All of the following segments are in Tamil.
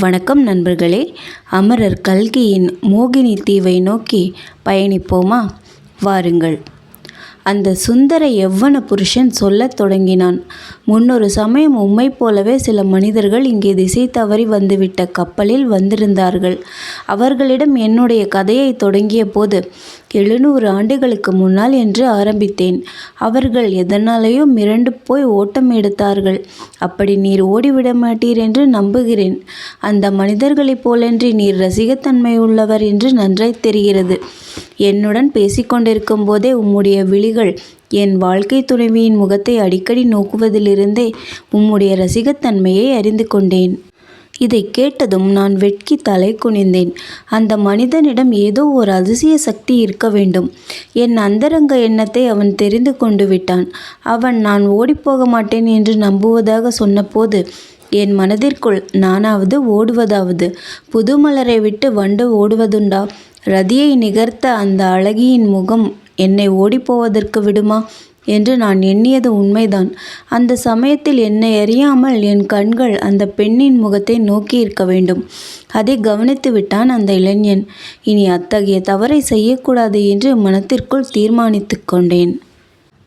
வணக்கம் நண்பர்களே. அமரர் கல்கியின் மோகினி தீவை நோக்கி பயணிப்போமா? வாருங்கள். அந்த சுந்தர எவ்வன புருஷன் சொல்லத் தொடங்கினான். முன்னொரு சமயம் உம்மைப் போலவே சில மனிதர்கள் இங்கே திசை தவறி வந்துவிட்ட கப்பலில் வந்திருந்தார்கள். அவர்களிடம் என்னுடைய கதையை தொடங்கிய போது எழுநூறு ஆண்டுகளுக்கு முன்னால் என்று ஆரம்பித்தேன். அவர்கள் எதனாலேயோ மிரண்டு போய் ஓட்டம் எடுத்தார்கள். அப்படி நீர் ஓடிவிட மாட்டீர் என்று நம்புகிறேன். அந்த மனிதர்களைப் போலன்றி நீர் ரசிகத்தன்மை உள்ளவர் என்று நன்றாய் தெரிகிறது. என்னுடன் பேசிக்கொண்டிருக்கும் போதே உம்முடைய விழிகள் என் வாழ்க்கை துணைவியின் முகத்தை அடிக்கடி நோக்குவதிலிருந்தே உம்முடைய ரசிகத்தன்மையை அறிந்து கொண்டேன். இதை கேட்டதும் நான் வெட்கி தலை குனிந்தேன். அந்த மனிதனிடம் ஏதோ ஒரு அதிசய சக்தி இருக்க வேண்டும். என் அந்தரங்க எண்ணத்தை அவன் தெரிந்து கொண்டு விட்டான். அவன் நான் ஓடிப்போக மாட்டேன் என்று நம்புவதாக சொன்னபோது என் மனதிற்குள் நானாவது ஓடுவதாவது. புதுமலரை விட்டு வண்டு ஓடுவதுண்டா? ரதியை நிகர்த்த அந்த அழகியின் முகம் என்னை ஓடிப்போவதற்கு விடுமா? என்று நான் எண்ணியது உண்மைதான். அந்த சமயத்தில் என்னை அறியாமல் என் கண்கள் அந்த பெண்ணின் முகத்தை நோக்கி இருக்க வேண்டும். அதை கவனித்து விட்டான் அந்த இளைஞன். இனி அத்தகைய தவறை செய்யக்கூடாது என்று மனத்திற்குள் தீர்மானித்து கொண்டேன்.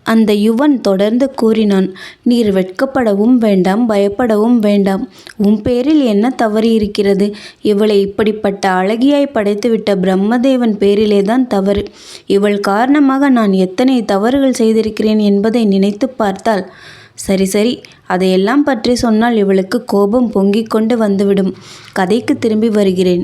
அந்த யுவன் தொடர்ந்து கூறினான் நீர் வெட்கப்படவும் வேண்டாம் பயப்படவும் வேண்டாம். உன் பேரில் என்ன தவறு இருக்கிறது? இவளை இப்படிப்பட்ட அழகியாய் படைத்துவிட்ட பிரம்மதேவன் பேரிலே தான் தவறு. இவள் காரணமாக நான் எத்தனை தவறுகள் செய்திருக்கிறேன் என்பதை நினைத்து பார்த்தால் சரி சரி அதையெல்லாம் பற்றி சொன்னால் இவளுக்கு கோபம் பொங்கிக் கொண்டு வந்துவிடும். கதைக்கு திரும்பி வருகிறேன்.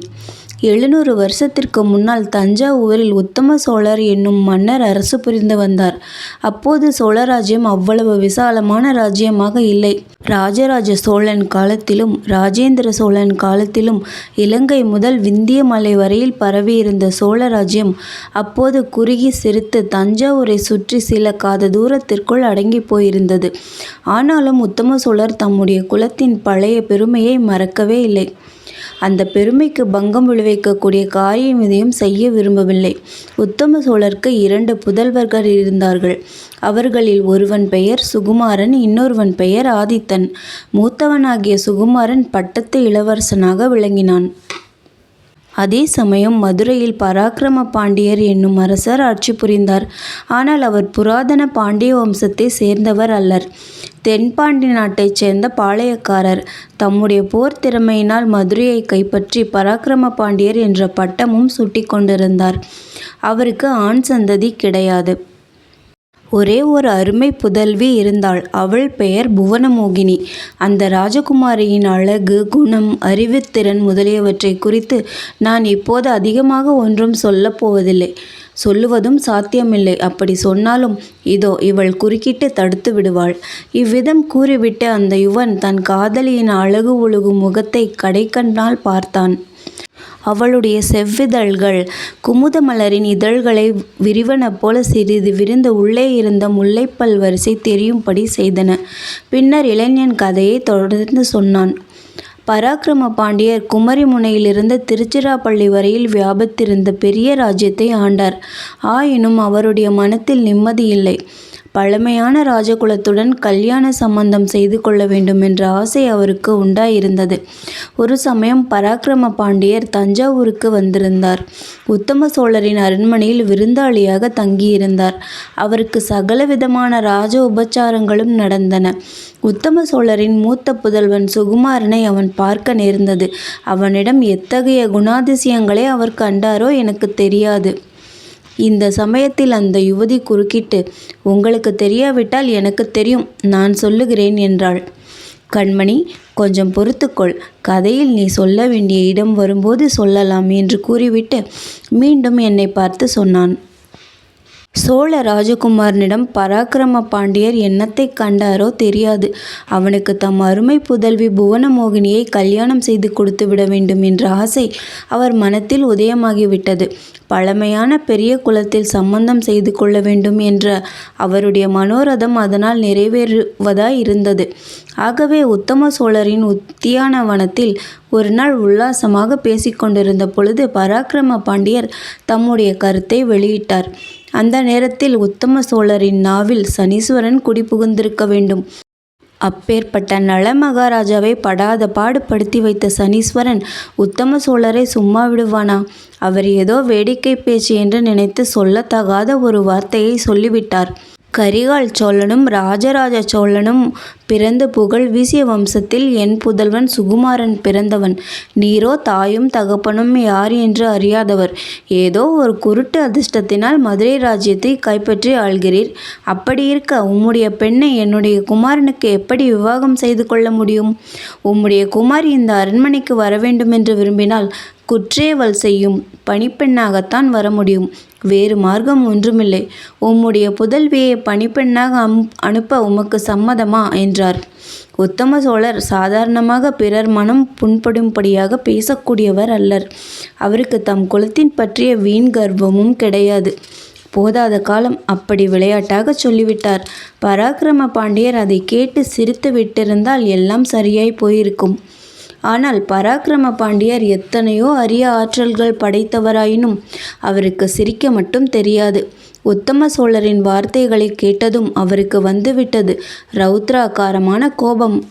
எழுநூறு வருஷத்திற்கு முன்னால் தஞ்சாவூரில் உத்தம சோழர் என்னும் மன்னர் அரசு புரிந்து வந்தார். அப்போது சோழராஜ்யம் அவ்வளவு விசாலமான ராஜ்யமாக இல்லை. ராஜராஜ சோழன் காலத்திலும் ராஜேந்திர சோழன் காலத்திலும் இலங்கை முதல் விந்திய மலை வரையில் பரவியிருந்த சோழராஜ்யம் அப்போது குறுகி சிரித்து தஞ்சாவூரை சுற்றி சில காத தூரத்திற்குள் அடங்கி போயிருந்தது. ஆனாலும் உத்தம சோழர் தம்முடைய குலத்தின் பழைய பெருமையை மறக்கவே இல்லை. அந்த பெருமைக்கு பங்கம் விளைவிக்கக்கூடிய காரியம் எதையும் செய்ய விரும்பவில்லை. உத்தம சோழருக்கு இரண்டு புதல்வர்கள் இருந்தார்கள். அவர்களில் ஒருவன் பெயர் சுகுமாரன் இன்னொருவன் பெயர் ஆதித்தன். மூத்தவனாகிய சுகுமாரன் பட்டத்து இளவரசனாக விளங்கினான். அதே சமயம் மதுரையில் பராக்கிரம பாண்டியர் என்னும் அரசர் ஆட்சி புரிந்தார். ஆனால் அவர் புராதன பாண்டிய வம்சத்தை சேர்ந்தவர் அல்லர். தென்பாண்டி நாட்டைச் சேர்ந்த பாளையக்காரர். தம்முடைய போர் திறமையினால் மதுரையை கைப்பற்றி பராக்கிரம பாண்டியர் என்ற பட்டமும் சுட்டி கொண்டிருந்தார். அவருக்கு ஆண் சந்ததி கிடையாது. ஒரே ஒரு அருமை புதல்வி இருந்தாள். அவள் பெயர் புவனமோகினி. அந்த ராஜகுமாரியின் அழகு குணம் அறிவுத்திறன் முதலியவற்றை குறித்து நான் இப்போது அதிகமாக ஒன்றும் சொல்லப் போவதில்லை. சொல்லுவதும் சாத்தியமில்லை. அப்படி சொன்னாலும் இதோ இவள் குறுக்கிட்டு தடுத்து விடுவாள். இவ்விதம் கூறிவிட்டு அந்த யுவன் தன் காதலியின் அழகு ஒழுகும் முகத்தை கடைக்கண்ணால் பார்த்தான். அவளுடைய செவ்விதழ்கள் குமுத மலரின் இதழ்களை விரிவன போல சிறிது விரிந்து உள்ளே இருந்த முல்லைப்பல் வரிசை தெரியும்படி செய்தன. பின்னர் இளைஞன் கதையை தொடர்ந்து சொன்னான். பராக்கிரம பாண்டியர் குமரி முனையிலிருந்து திருச்சிராப்பள்ளி வரையில் வியாபித்திருந்த பெரிய ராஜ்யத்தை ஆண்டார். ஆயினும் அவருடைய மனத்தில் நிம்மதி இல்லை. பழமையான ராஜகுலத்துடன் கல்யாண சம்பந்தம் செய்து கொள்ள வேண்டும் என்ற ஆசை அவருக்கு உண்டாயிருந்தது. ஒரு சமயம் பராக்கிரம பாண்டியர் தஞ்சாவூருக்கு வந்திருந்தார். உத்தம சோழரின் அரண்மனையில் விருந்தாளியாக தங்கியிருந்தார். அவருக்கு சகல விதமான ராஜ உபச்சாரங்களும் நடந்தன. உத்தம சோழரின் மூத்த புதல்வன் சுகுமாரனை அவன் பார்க்க நேர்ந்தது. அவனிடம் எத்தகைய குணாதிசயங்களை அவர் கண்டாரோ எனக்கு தெரியாது. இந்த சமயத்தில் அந்த யுவதி குறுக்கிட்டு உங்களுக்கு தெரியாவிட்டால் எனக்கு தெரியும் நான் சொல்லுகிறேன் என்றாள். கண்மணி கொஞ்சம் பொறுத்துக்கொள். கதையில் நீ சொல்ல வேண்டிய இடம் வரும்போது சொல்லலாம் என்று கூறிவிட்டு மீண்டும் என்னை பார்த்து சொன்னான். சோழ ராஜகுமாரனிடம் பராக்கிரம பாண்டியர் என்னத்தை கண்டாரோ தெரியாது. அவனுக்கு தம் அருமை புதல்வி புவனமோகினியை கல்யாணம் செய்து கொடுத்து விட வேண்டும் என்ற ஆசை அவர் மனத்தில் உதயமாகிவிட்டது. பழமையான பெரிய குலத்தில் சம்பந்தம் செய்து கொள்ள வேண்டும் என்ற அவருடைய மனோரதம் அதனால் நிறைவேறுவதாய் இருந்தது. ஆகவே உத்தம சோழரின் உத்தியானவனத்தில் ஒரு நாள் உல்லாசமாக பேசிக்கொண்டிருந்த பொழுது பராக்கிரம பாண்டியர் தம்முடைய கருத்தை வெளியிட்டார். அந்த நேரத்தில் உத்தம சோழரின் நாவில் சனீஸ்வரன் குடிபுகுந்திருக்க வேண்டும். அப்பேற்பட்ட நல மகாராஜாவை படாத பாடுபடுத்தி வைத்த சனீஸ்வரன் உத்தம சோழரை சும்மா விடுவானா? அவர் ஏதோ வேடிக்கை பேச்சு என்று நினைத்து சொல்லத்தகாத ஒரு வார்த்தையை சொல்லிவிட்டார். கரிகால் சோழனும் ராஜராஜ சோழனும் பிறந்து புகழ் வீசிய வம்சத்தில் என் புதல்வன் சுகுமாரன் பிறந்தவன். நீரோ தாயும் தகப்பனும் யார் என்று அறியாதவர். ஏதோ ஒரு குருட்டு அதிர்ஷ்டத்தினால் மதுரை ராஜ்யத்தை கைப்பற்றி ஆள்கிறீர். அப்படியிருக்க உம்முடைய பெண்ணை என்னுடைய குமாரனுக்கு எப்படி விவாகம் செய்து கொள்ள முடியும்? உம்முடைய குமாரி இந்த அரண்மனைக்கு வர வேண்டுமென்று விரும்பினால் குற்றேவல் செய்யும் பணிப்பெண்ணாகத்தான் வர முடியும் வேறு மார்க்கம் ஒன்றுமில்லை. உம்முடைய புதல்வியை பணிப்பெண்ணாக அம் அனுப்ப உமக்கு சம்மதமா? என்றார். உத்தம சோழர் சாதாரணமாக பிறர் மனம் புண்படும்படியாக பேசக்கூடியவர் அல்லர். அவருக்கு தம் குலத்தின் பற்றிய வீண் கர்வமும் கிடையாது. போதாத காலம் அப்படி விளையாட்டாக சொல்லிவிட்டார். பராக்கிரம பாண்டியர் அதை கேட்டு சிரித்து விட்டிருந்தால் எல்லாம் சரியாய் போயிருக்கும். ஆனால் பராக்கிரம பாண்டியர் எத்தனையோ அரிய ஆற்றல்கள் படைத்தவராயினும் அவருக்கு சிரிக்க மட்டும் தெரியாது. உத்தம சோழரின் வார்த்தைகளை கேட்டதும் அவருக்கு வந்துவிட்டது ரௌத்ராகாரமான கோபம்.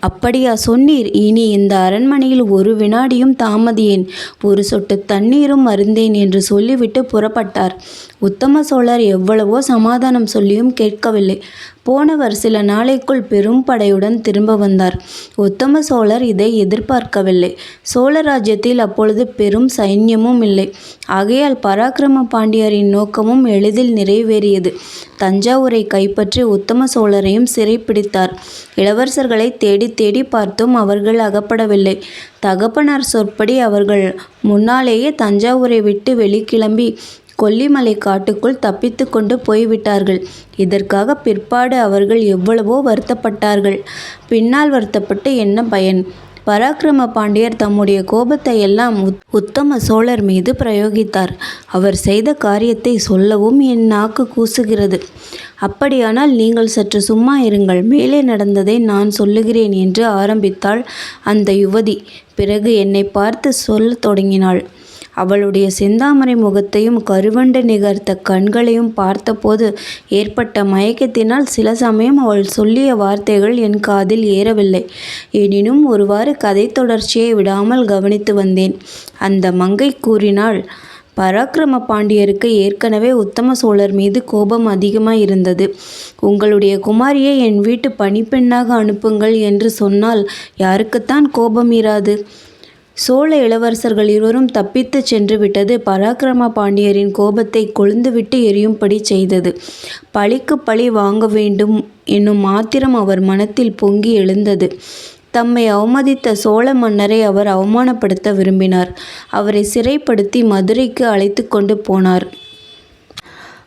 அப்படியா சொன்னீர் இனி இந்த அரண்மனையில் ஒரு வினாடியும் தாமதியேன். ஒரு சொட்டு தண்ணீரும் அருந்தேன் என்று சொல்லிவிட்டு புறப்பட்டார். உத்தம சோழர் எவ்வளவோ சமாதானம் சொல்லியும் கேட்கவில்லை. போனவர் சில நாளைக்குள் பெரும் படையுடன் திரும்ப வந்தார். உத்தம சோழர் இதை எதிர்பார்க்கவில்லை. சோழ ராஜ்யத்தில் அப்பொழுது பெரும் சைன்யமும் இல்லை. ஆகையால் பராக்கிரம பாண்டியரின் நோக்கமும் எளிதில் நிறைவேறியது. தஞ்சாவூரை கைப்பற்றி உத்தம சோழரையும் சிறைப்பிடித்தார். இளவரசர்களை தேடி தேடி பார்த்தும் அவர்கள் அகப்படவில்லை. தகப்பனார் சொற்படி அவர்கள் முன்னாலேயே தஞ்சாவூரை விட்டு வெளிக்கிளம்பி கொல்லிமலை காட்டுக்குள் தப்பித்து கொண்டு போய்விட்டார்கள். இதற்காக பிற்பாடு அவர்கள் எவ்வளவோ வருத்தப்பட்டார்கள். பின்னால் வருத்தப்பட்டு என்ன பயன்? பராக்கிரம பாண்டியர் தம்முடைய கோபத்தை எல்லாம் உத்தம சோழர் மீது பிரயோகித்தார். அவர் செய்த காரியத்தை சொல்லவும் என் நாக்கு கூசுகிறது. அப்படியானால் நீங்கள் சற்று சும்மா இருங்கள். மேலே நடந்ததை நான் சொல்லுகிறேன் என்று ஆரம்பித்தாள் அந்த யுவதி. பிறகு என்னை பார்த்து சொல்லத் தொடங்கினாள். அவளுடைய செந்தாமரை முகத்தையும் கருவண்டு நிகர்த்த கண்களையும் பார்த்தபோது ஏற்பட்ட மயக்கத்தினால் சில சமயம் அவள் சொல்லிய வார்த்தைகள் என் காதில் ஏறவில்லை. எனினும் ஒருவாறு கதை தொடர்ச்சியை விடாமல் கவனித்து வந்தேன். அந்த மங்கை கூறினாள் பராக்கிரம பாண்டியருக்கு ஏற்கனவே உத்தம சோழர் மீது கோபம் அதிகமாக இருந்தது. உங்களுடைய குமாரியை என் வீட்டு பணிப்பெண்ணாக அனுப்புங்கள் என்று சொன்னால் யாருக்குத்தான் கோபம் இராது? சோழ இளவரசர்கள் இருவரும் தப்பித்துச் சென்று விட்டது. பராக்கிரம பாண்டியரின் கோபத்தை கொழுந்துவிட்டு எரியும்படி செய்தது. பழிக்கு பழி வாங்க வேண்டும் என்னும் ஆத்திரம் அவர் மனத்தில் பொங்கி எழுந்தது. தம்மை அவமதித்த சோழ மன்னரை அவர் அவமானப்படுத்த விரும்பினார். அவரை சிறைப்படுத்தி மதுரைக்கு அழைத்து கொண்டு போனார்.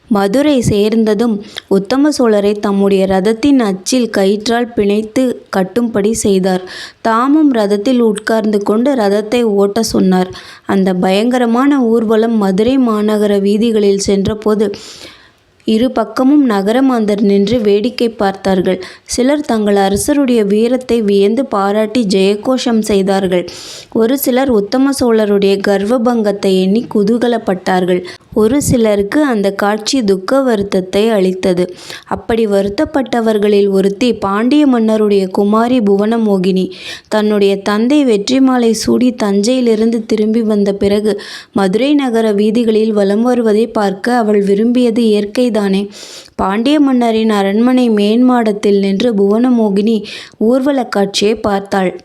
மதுரை சேர்ந்ததும் உத்தம சோழரை தம்முடைய ரதத்தின் அச்சில் கயிற்றால் பிணைத்து கட்டும்படி செய்தார். தாமும் ரதத்தில் உட்கார்ந்து கொண்டு ரதத்தை ஓட்ட சொன்னார். அந்த பயங்கரமான ஊர்வலம் மதுரை மாநகர வீதிகளில் சென்றபோது இரு பக்கமும் நகரமாந்தர் நின்று வேடிக்கை பார்த்தார்கள். சிலர் தங்கள் அரசருடைய வீரத்தை வியந்து பாராட்டி ஜெயகோஷம் செய்தார்கள். ஒரு சிலர் உத்தம சோழருடைய கர்வபங்கத்தை எண்ணி குதூகலப்பட்டார்கள். ஒரு சிலருக்கு அந்த காட்சி துக்க வருத்தத்தை அளித்தது. அப்படி வருத்தப்பட்டவர்களில் ஒருத்தி பாண்டிய மன்னருடைய குமாரி புவனமோகினி. தன்னுடைய தந்தை வெற்றிமாலை சூடி தஞ்சையிலிருந்து திரும்பி வந்த பிறகு மதுரை நகர வீதிகளில் வலம் வருவதை பார்க்க அவள் விரும்பியது இயற்கைதானே. பாண்டிய மன்னரின் அரண்மனை மேன்மாடத்தில் நின்று புவனமோகினி ஊர்வலக் காட்சியை பார்த்தாள்.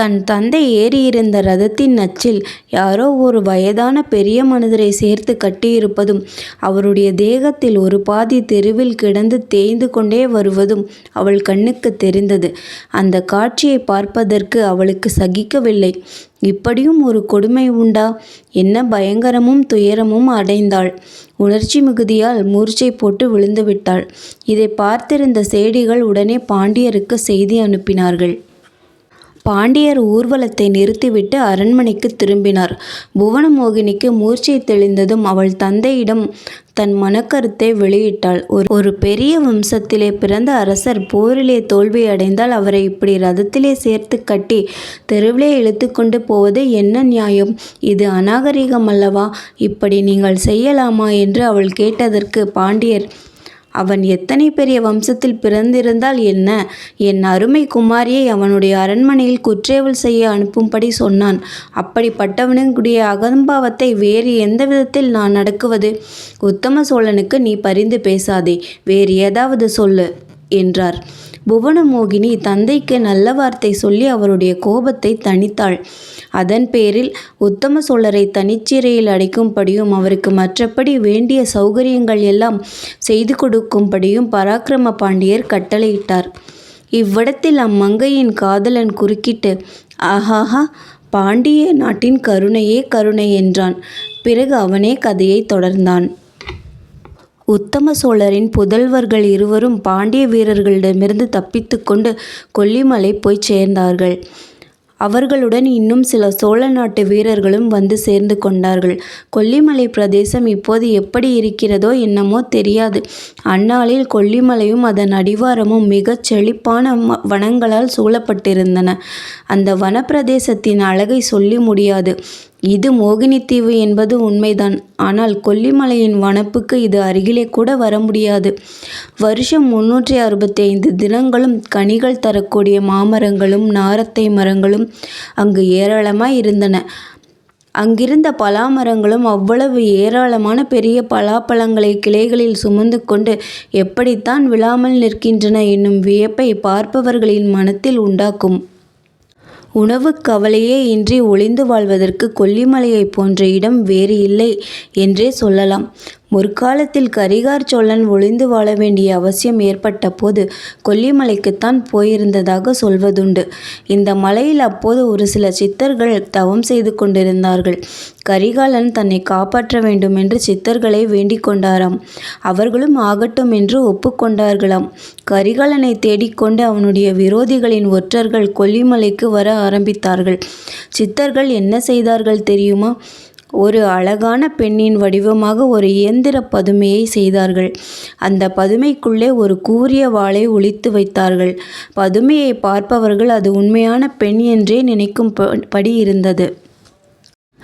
தன் தந்தை ஏறியிருந்த ரதத்தின் நச்சில் யாரோ ஒரு வயதான பெரிய மனிதரை சேர்த்து கட்டியிருப்பதும் அவருடைய தேகத்தில் ஒரு பாதி தெருவில் கிடந்து தேய்ந்து கொண்டே வருவதும் அவள் கண்ணுக்கு தெரிந்தது. அந்த காட்சியை பார்ப்பதற்கு அவளுக்கு சகிக்கவில்லை. இப்படியும் ஒரு கொடுமை உண்டா? என்ன பயங்கரமும் துயரமும் அடைந்தாள். உணர்ச்சி மிகுதியால் மூர்ச்சை போட்டு விழுந்துவிட்டாள். இதை பார்த்திருந்த சேடிகள் உடனே பாண்டியருக்கு செய்தி அனுப்பினார்கள். பாண்டியர் ஊர்வலத்தை நிறுத்திவிட்டு அரண்மனைக்கு திரும்பினார். புவனமோகினிக்கு மூர்ச்சை தெளிந்ததும் அவள் தந்தையிடம் தன் மனக்கருத்தை வெளியிட்டாள். ஒரு ஒரு பெரிய வம்சத்திலே பிறந்த அரசர் போரிலே தோல்வியடைந்தால் அவரை இப்படி ரதத்திலே சேர்த்து கட்டி தெருவிலே இழுத்து கொண்டு போவது என்ன நியாயம்? இது அநாகரிகம் அல்லவா? இப்படி நீங்கள் செய்யலாமா? என்று அவள் கேட்டதற்கு பாண்டியர் அவன் எத்தனை பெரிய வம்சத்தில் பிறந்திருந்தால் என்ன? என் அருமை குமாரியை அவனுடைய அரண்மனையில் குற்றேவல் செய்ய அனுப்பும்படி சொன்னான். அப்படிப்பட்டவனுடைய அகம்பாவத்தை வேறு எந்த விதத்தில் நான் நடக்குவது? உத்தம சோழனுக்கு நீ பரிந்து பேசாதே. வேறு ஏதாவது சொல்லு என்றார். புவனமோகினி தந்தைக்கு நல்ல வார்த்தை சொல்லி அவருடைய கோபத்தை தணித்தாள். அதன் பேரில் உத்தம சோழரை தனிச்சிறையில் அடைக்கும்படியும் அவருக்கு மற்றபடி வேண்டிய சௌகரியங்கள் எல்லாம் செய்து கொடுக்கும்படியும் பராக்கிரம பாண்டியர் கட்டளையிட்டார். இவ்விடத்தில் அம்மங்கையின் காதலன் குறுக்கிட்டு ஆஹாஹா பாண்டிய நாட்டின் கருணையே கருணை என்றான். பிறகு அவனே கதையை தொடர்ந்தான். உத்தம சோழரின் புதல்வர்கள் இருவரும் பாண்டிய வீரர்களிடமிருந்து தப்பித்துக்கொண்டு கொல்லிமலை போய் சேர்ந்தார்கள். அவர்களுடன் இன்னும் சில சோழ நாட்டு வீரர்களும் வந்து சேர்ந்து கொண்டார்கள். கொல்லிமலை பிரதேசம் இப்போது எப்படி இருக்கிறதோ என்னமோ தெரியாது. அந்நாளில் கொல்லிமலையும் அதன் அடிவாரமும் மிகச் செழிப்பான வனங்களால் சூழப்பட்டிருந்தன. அந்த வனப்பிரதேசத்தின் அழகை சொல்லி முடியாது. இது மோகினித்தீவு என்பது உண்மைதான். ஆனால் கொல்லிமலையின் வனப்புக்கு இது அருகிலே கூட வர முடியாது. வருஷம் முன்னூற்றி அறுபத்தி ஐந்து தினங்களும் கனிகள் தரக்கூடிய மாமரங்களும் நாரத்தை மரங்களும் அங்கு ஏராளமாக இருந்தன. அங்கிருந்த பலாமரங்களும் அவ்வளவு ஏராளமான பெரிய பலாப்பழங்களை கிளைகளில் சுமந்து கொண்டு எப்படித்தான் விழாமல் நிற்கின்றன என்னும் வியப்பை பார்ப்பவர்களின் மனத்தில் உண்டாக்கும். உணவு கவலையே இன்றி ஒளிந்து வாழ்வதற்கு கொல்லிமலையைப் போன்ற இடம் வேறு இல்லை என்றே சொல்லலாம். முற்காலத்தில் கரிகார் சோழன் ஒளிந்து வாழ வேண்டிய அவசியம் ஏற்பட்ட போது கொல்லிமலைக்குத்தான் போயிருந்ததாக சொல்வதுண்டு. இந்த மலையில் அப்போது ஒரு சில சித்தர்கள் தவம் செய்து கொண்டிருந்தார்கள். கரிகாலன் தன்னை காப்பாற்ற வேண்டும் என்று சித்தர்களை வேண்டிக் கொண்டாராம். அவர்களும் ஆகட்டும் என்று ஒப்புக்கொண்டார்களாம் கரிகாலனை தேடிக்கொண்டு அவனுடைய விரோதிகளின் ஒற்றர்கள் கொல்லிமலைக்கு வர ஆரம்பித்தார்கள். சித்தர்கள் என்ன செய்தார்கள் தெரியுமா? ஒரு அழகான பெண்ணின் வடிவமாக ஒரு இயந்திர பதுமையை செய்தார்கள். அந்த பதுமைக்குள்ளே ஒரு கூரிய வாளை ஒழித்து வைத்தார்கள். பதுமையை பார்ப்பவர்கள் அது உண்மையான பெண் என்றே நினைக்கும் படி இருந்தது.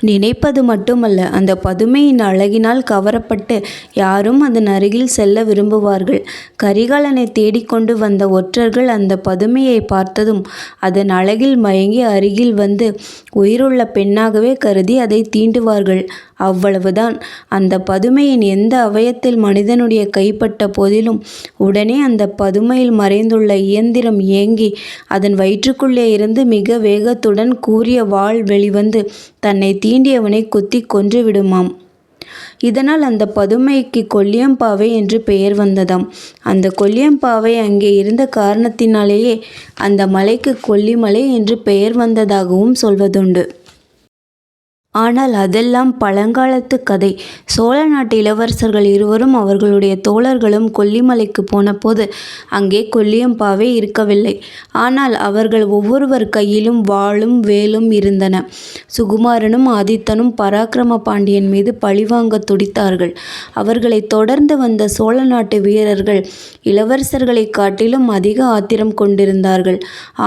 நினைப்பது மட்டுமல்ல அந்த பதுமையின் அழகினால் கவரப்பட்டு யாரும் அதன் அருகில் செல்ல விரும்புவார்கள். கரிகாலனை தேடிக்கொண்டு வந்த ஒற்றர்கள் அந்த பதுமையை பார்த்ததும் அதன் அழகில் மயங்கி அருகில் வந்து உயிருள்ள பெண்ணாகவே கருதி அதை தீண்டுவார்கள். அவ்வளவுதான். அந்த பதுமையின் எந்த அவயத்தில் மனிதனுடைய கைப்பட்ட போதிலும் உடனே அந்த பதுமையில் மறைந்துள்ள இயந்திரம் இயங்கி அதன் வயிற்றுக்குள்ளே இருந்து மிக வேகத்துடன் கூறிய வாள் வெளிவந்து தன்னை தீண்டியவனை குத்தி கொன்று விடுமாம் இதனால் அந்த பதுமைக்கு கொல்லியம்பாவை என்று பெயர் வந்ததாம். அந்த கொல்லியம்பாவை அங்கே இருந்த காரணத்தினாலேயே அந்த மலைக்கு கொல்லிமலை என்று பெயர் வந்ததாகவும் சொல்வதுண்டு. ஆனால் அதெல்லாம் பழங்காலத்து கதை. சோழ நாட்டு இளவரசர்கள் இருவரும் அவர்களுடைய தோழர்களும் கொல்லிமலைக்கு போனபோது அங்கே கொல்லியம்பாவே இருக்கவில்லை. ஆனால் அவர்கள் ஒவ்வொருவர் கையிலும் வாளும் வேலும் இருந்தன. சுகுமாரனும் ஆதித்தனும் பராக்கிரம பாண்டியன் மீது பழிவாங்க துடித்தார்கள். அவர்களை தொடர்ந்து வந்த சோழ நாட்டு வீரர்கள் இளவரசர்களை காட்டிலும் அதிக ஆத்திரம் கொண்டிருந்தார்கள்.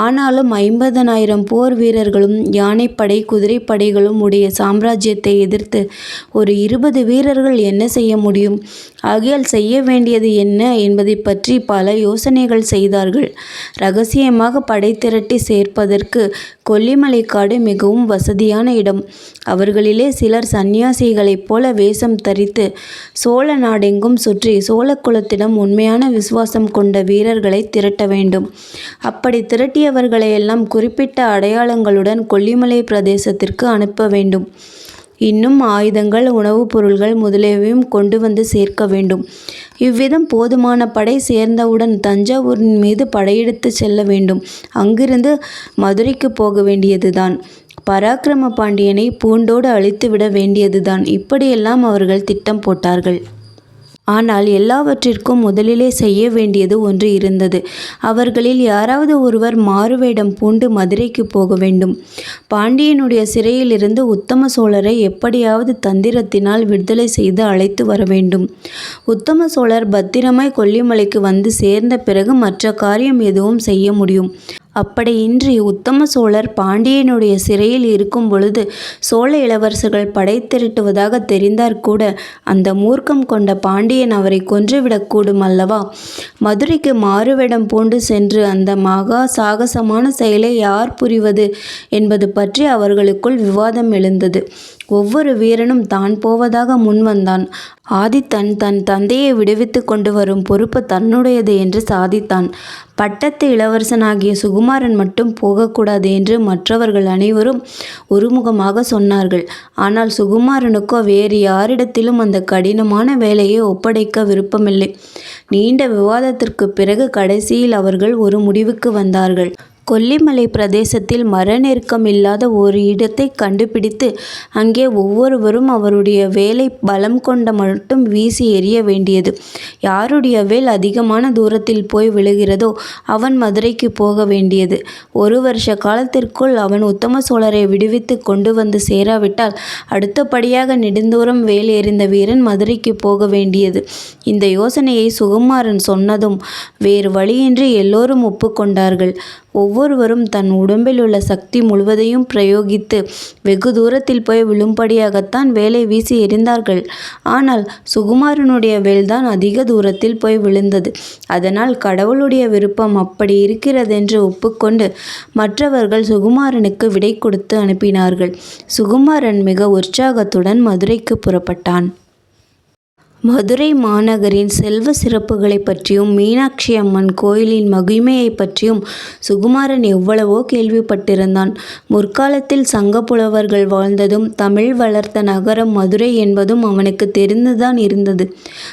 ஆனாலும் ஐம்பதனாயிரம் போர் வீரர்களும் யானைப்படை குதிரைப்படைகளும் உடைய சாம்ராஜ்யத்தை எதிர்த்து ஒரு இருபது வீரர்கள் என்ன செய்ய முடியும்? ஆகையால் செய்ய வேண்டியது என்ன என்பதை பற்றி பல யோசனைகள் செய்தார்கள். ரகசியமாக படை திரட்டி சேர்ப்பதற்கு கொல்லிமலை காடு மிகவும் வசதியான இடம். அவர்களிலே சிலர் சந்நியாசிகளைப் போல வேஷம் தரித்து சோழ நாடெங்கும் சுற்றி சோழ குலத்திடம் உண்மையான விசுவாசம் கொண்ட வீரர்களை திரட்ட வேண்டும். அப்படி திரட்டியவர்களையெல்லாம் குறிப்பிட்ட அடையாளங்களுடன் கொல்லிமலை பிரதேசத்திற்கு அனுப்ப வேண்டும். இன்னும் ஆயுதங்கள் உணவுப் பொருள்கள் முதலியவையும் கொண்டு வந்து சேர்க்க வேண்டும். இவ்விதம் போதுமான படை சேர்ந்தவுடன் தஞ்சாவூரின் மீது படையெடுத்து செல்ல வேண்டும். அங்கிருந்து மதுரைக்கு போக வேண்டியதுதான். பராக்கிரம பாண்டியனை பூண்டோடு அழித்துவிட வேண்டியதுதான். இப்படியெல்லாம் அவர்கள் திட்டம் போட்டார்கள். ஆனால் எல்லாவற்றிற்கும் முதலிலே செய்ய வேண்டியது ஒன்று இருந்தது. அவர்களில் யாராவது ஒருவர் மாறுவேடம் பூண்டு மதுரைக்கு போக வேண்டும். பாண்டியனுடைய சிறையிலிருந்து உத்தம சோழரை எப்படியாவது தந்திரத்தினால் விடுதலை செய்து அழைத்து வர வேண்டும். உத்தம சோழர் பத்திரமாய் கொல்லிமலைக்கு வந்து சேர்ந்த பிறகு மற்ற காரியம் எதுவும் செய்ய முடியும். அப்படியின்றி உத்தம சோழர் பாண்டியனுடைய சிறையில் இருக்கும் பொழுது சோழ இளவரசர்கள் படை திரட்டுவதாக தெரிந்தாற்கூட அந்த மூர்க்கம் கொண்ட பாண்டியன் அவரை கொன்றுவிடக்கூடும் அல்லவா? மதுரைக்கு மாறுவேடம் பூண்டு சென்று அந்த மகா சாகசமான செயலை யார் புரிவது என்பது பற்றி அவர்களுக்குள் விவாதம் எழுந்தது. ஒவ்வொரு வீரனும் தான் போவதாக முன்வந்தான் ஆதித்தன் தன் தந்தையை விடுவித்து கொண்டு வரும் பொறுப்பு தன்னுடையது என்று சாதித்தான். பட்டத்து இளவரசனாகிய சுகுமாரன் மட்டும் போகக்கூடாது என்று மற்றவர்கள் அனைவரும் ஒருமுகமாக சொன்னார்கள். ஆனால் சுகுமாரனுக்கோ வேறு யாரிடத்திலும் அந்த கடினமான வேலையை ஒப்படைக்க விருப்பமில்லை. நீண்ட விவாதத்திற்கு பிறகு கடைசியில் அவர்கள் ஒரு முடிவுக்கு வந்தார்கள். கொல்லிமலை பிரதேசத்தில் மர நெருக்கம் இல்லாத ஒரு இடத்தை கண்டுபிடித்து அங்கே ஒவ்வொருவரும் அவருடைய வேலை பலம் கொண்ட மட்டும் வீசி எறிய வேண்டியது. யாருடைய வேல் அதிகமான தூரத்தில் போய் விழுகிறதோ அவன் மதுரைக்கு போக வேண்டியது. ஒரு வருஷ காலத்திற்குள் அவன் உத்தம சோழரை விடுவித்து கொண்டு வந்து சேராவிட்டால் அடுத்தபடியாக நெடுந்தூரம் வேல் எறிந்த வீரன் மதுரைக்கு போக வேண்டியது. இந்த யோசனையை சுகுமாரன் சொன்னதும் வேறு வழியின்றி எல்லோரும் ஒப்புக்கொண்டார்கள். ஒவ்வொரு ஒவ்வொருவரும் தன் உடம்பில் உள்ள சக்தி முழுவதையும் பிரயோகித்து வெகு தூரத்தில் போய் விழும்படியாகத்தான் வேலை வீசி எறிந்தார்கள் ஆனால் சுகுமாரனுடைய வேல்தான் அதிக தூரத்தில் போய் விழுந்தது. அதனால் கடவுளுடைய விருப்பம் அப்படி இருக்கிறதென்று ஒப்புக்கொண்டு மற்றவர்கள் சுகுமாரனுக்கு விடை கொடுத்து அனுப்பினார்கள். சுகுமாரன் மிக உற்சாகத்துடன் மதுரைக்கு புறப்பட்டான். மதுரை மாநகரின் செல்வ சிறப்புகளை பற்றியும் மீனாட்சி அம்மன் கோயிலின் மகிமையை பற்றியும் சுகுமாரன் எவ்வளவோ கேள்விப்பட்டிருந்தான். முற்காலத்தில் சங்க புலவர்கள் வாழ்ந்ததும் தமிழ் வளர்த்த நகரம் மதுரை என்பதும் அவனுக்கு தெரிந்துதான் இருந்தது.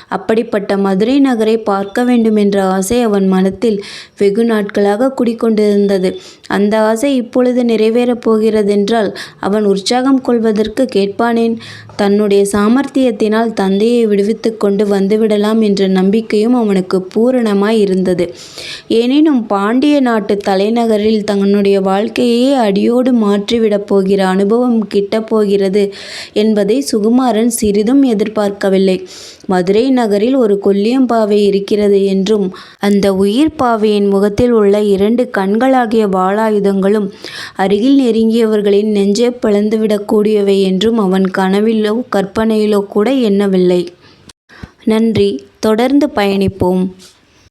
அப்படிப்பட்ட மதுரை நகரை பார்க்க வேண்டும் என்ற ஆசை அவன் மனத்தில் வெகு நாட்களாக குடிக்கொண்டிருந்தது. அந்த ஆசை இப்பொழுது நிறைவேறப் போகிறதென்றால் அவன் உற்சாகம் கொள்வதற்கு கேட்பானேன். தன்னுடைய சாமர்த்தியத்தினால் தந்தையை எடுத்து கொண்டு வந்துவிடலாம் என்ற நம்பிக்கையும் அவனுக்கு பூரணமாய் இருந்தது. எனினும் பாண்டிய நாட்டு தலைநகரில் தன்னுடைய வாழ்க்கையே அடியோடு மாற்றிவிடப் போகிற அனுபவம் கிட்டப்போகிறது என்பதை சுகுமாரன் சிறிதும் எதிர்பார்க்கவில்லை. மதுரை நகரில் ஒரு கொல்லியம்பாவை இருக்கிறது என்றும் அந்த உயிர் பாவையின் முகத்தில் உள்ள இரண்டு கண்களாகிய வாளாயுதங்களும் அருகில் நெருங்கியவர்களின் நெஞ்சை பிளந்துவிடக்கூடியவை என்றும் அவன் கனவிலோ கற்பனையிலோ கூட எண்ணவில்லை. நன்றி. தொடர்ந்து பயணிப்போம்.